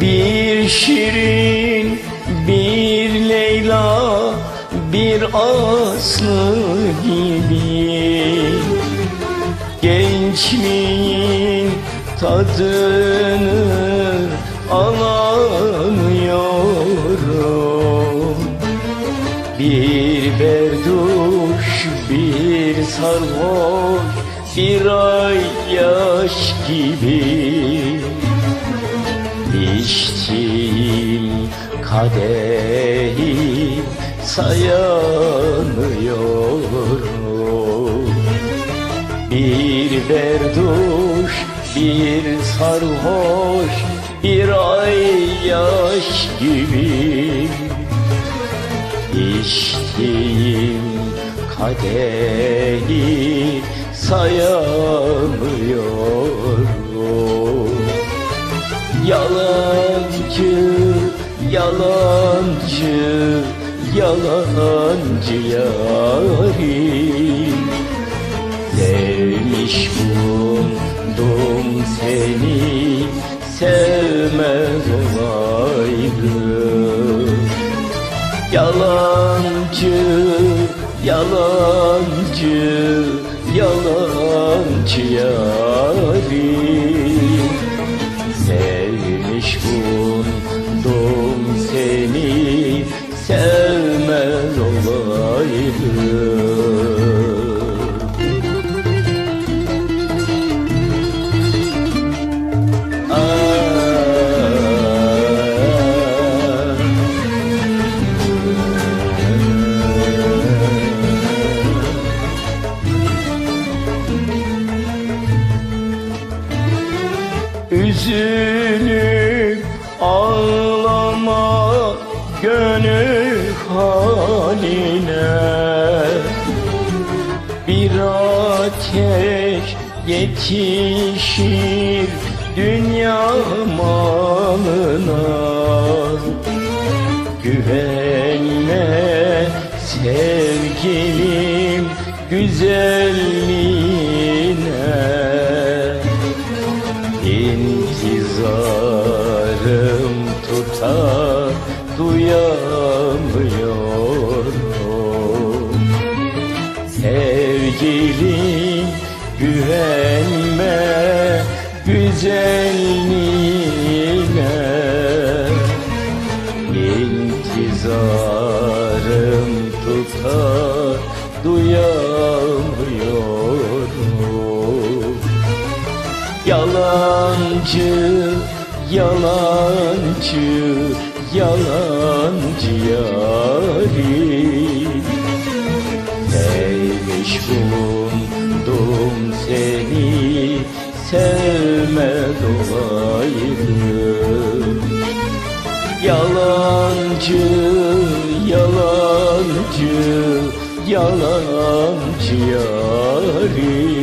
Bir şirin, bir Leyla, bir Aslı gibi. Gençliğin tadını alamıyorum. Bir berduş, bir sarhoş, bir ay yaş gibi kadehi sayamıyorum Bir berduş, bir sarhoş, bir ay yaş gibi. İçtiğim kadehi sayamıyorum yalancı, yalancı yarim Sevmiş bulundum seni, sevmez olaydım Yalancı, yalancı, yalancı yarim Üzülüp ağlama gönül haline. Bir ateş yetişir dünya malına. Güvenme sevgilim güzelliğine. İntizarım tutar duyamıyorum Sevgilim güvenme güzelliğine İntizarım tutar duyamıyorum Yalancı, yalancı, yalancı yarim Bulundum seni, sevmez olaydım Yalancı, yalancı, yalancı yarim